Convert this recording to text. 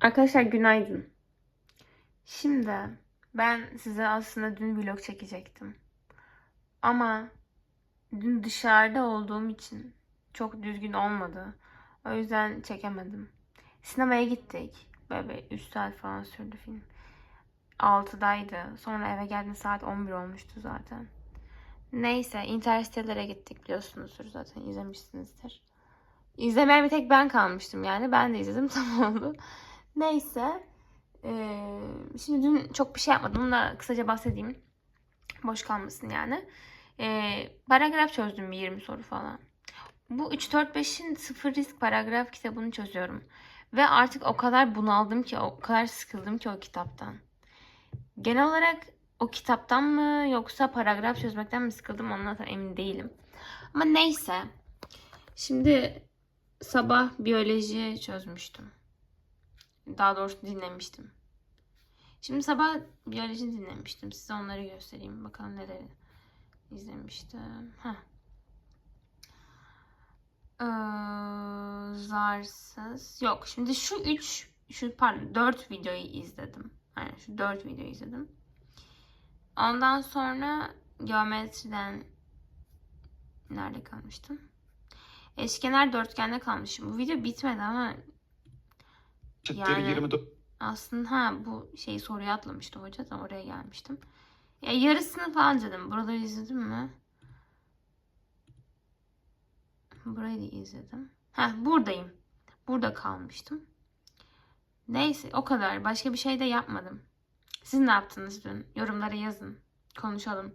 Arkadaşlar günaydın. Şimdi ben size aslında dün vlog çekecektim. Ama dün dışarıda olduğum için çok düzgün olmadı. O yüzden çekemedim. Sinemaya gittik. Böyle 3 saat falan sürdü film. 6'daydı. Sonra eve geldiğim saat 11 olmuştu zaten. Neyse Interstellar'a gittik biliyorsunuzdur zaten izlemişsinizdir. İzlemeyen bir tek ben kalmıştım yani. Ben de izledim tam oldu. Neyse. Ee, şimdi dün çok bir şey yapmadım. Bunu da kısaca bahsedeyim. Boş kalmasın yani. Ee, paragraf çözdüm bir 20 soru falan. Bu 3-4-5'in sıfır risk paragraf kitabını çözüyorum. Ve artık o kadar bunaldım ki, o kadar sıkıldım ki o kitaptan. Genel olarak o kitaptan mı yoksa paragraf çözmekten mi sıkıldım ondan tam emin değilim. Ama neyse. Şimdi sabah biyoloji çözmüştüm. Daha doğrusu dinlemiştim. Şimdi sabah biyoloji dinlemiştim. Size onları göstereyim. Bakalım neleri izlemiştim. Heh. Ee, zarsız. Yok şimdi şu üç, şu pardon dört videoyu izledim. Aynen şu dört videoyu izledim. Ondan sonra geometriden nerede kalmıştım? Eşkenar dörtgende kalmışım. Bu video bitmedi ama Eşittir Yani- 24 aslında ha bu şey soruyu atlamıştı hoca da oraya gelmiştim. Ya yarısını falan izledim. Buraları izledim mi? Burayı da izledim. Ha buradayım. Burada kalmıştım. Neyse o kadar. Başka bir şey de yapmadım. Siz ne yaptınız dün? Yorumlara yazın. Konuşalım.